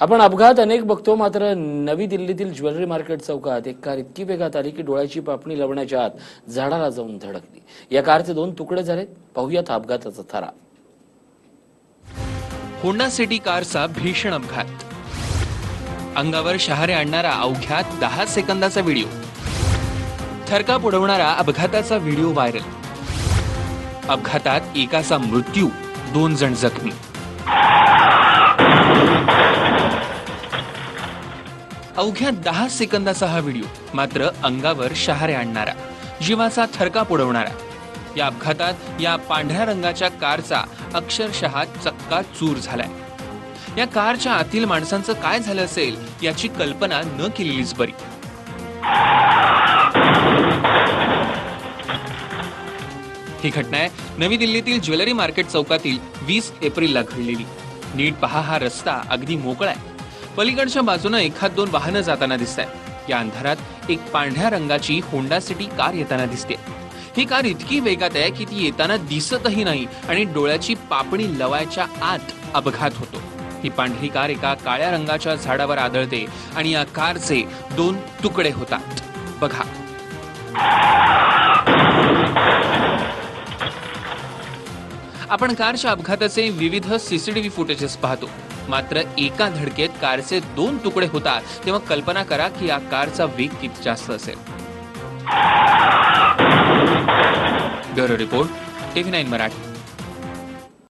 आपण अपघात अनेक बघतो मात्र नवी दिल्लीतील ज्वेलरी मार्केट चौकात एक कार इतकी वेगात आली की डोळ्याची पापणी लवण्याच्या आत झाडाला जाऊन धडकली. या कारचे दोन तुकडे झालेत. पाहूयात अपघाताचा थरा होंडा सिटी कारचा भीषण अपघात. अंगावर शहारे आणणारा अवघ्या दहा सेकंदाचा व्हिडिओ. थरकाप उडवणारा अपघाताचा व्हिडिओ व्हायरल. अपघातात एकाचा मृत्यू दोन जण जखमी. अवघ्या दहा सेकंदाचा हा व्हिडिओ मात्र अंगावर शहारे आणणारा जीवाचा थरका पुडवणारा या अपघातात या पांढऱ्या रंगाच्या कारचा अक्षरशः चक्का चूर झालाय. या कारच्या आतील माणसांचं काय झालं असेल याची कल्पना न केलेलीच बरी. ही घटना आहे नवी दिल्लीतील ज्वेलरी मार्केट चौकातील वीस एप्रिलला घडलेली. नीट पहा हा रस्ता अगदी मोकळा आहे. पलीकडच्या बाजूनं एखाद दोन वाहनं जाताना दिसत आहेत या अंधारात एक पांढऱ्या रंगाची होंडा सिटी कार येताना दिसते. ही कार इतकी वेगात आहे की ती येताना दिसतही नाही आणि डोळ्याची पापणी लवायच्या आत अपघात होतो. ही पांढरी कार एका काळ्या रंगाच्या झाडावर आदळते आणि या कारचे दोन तुकडे होतात. बघा. आपण कारच्या अपघाताचे विविध सीसीटीव्ही फुटेजेस पाहतो. मात्र एका धडकेत कारचे दोन तुकडे होतात तेव्हा कल्पना करा की या कारचा वेग किती जास्त असेल. Bureau report TV nine Marathi.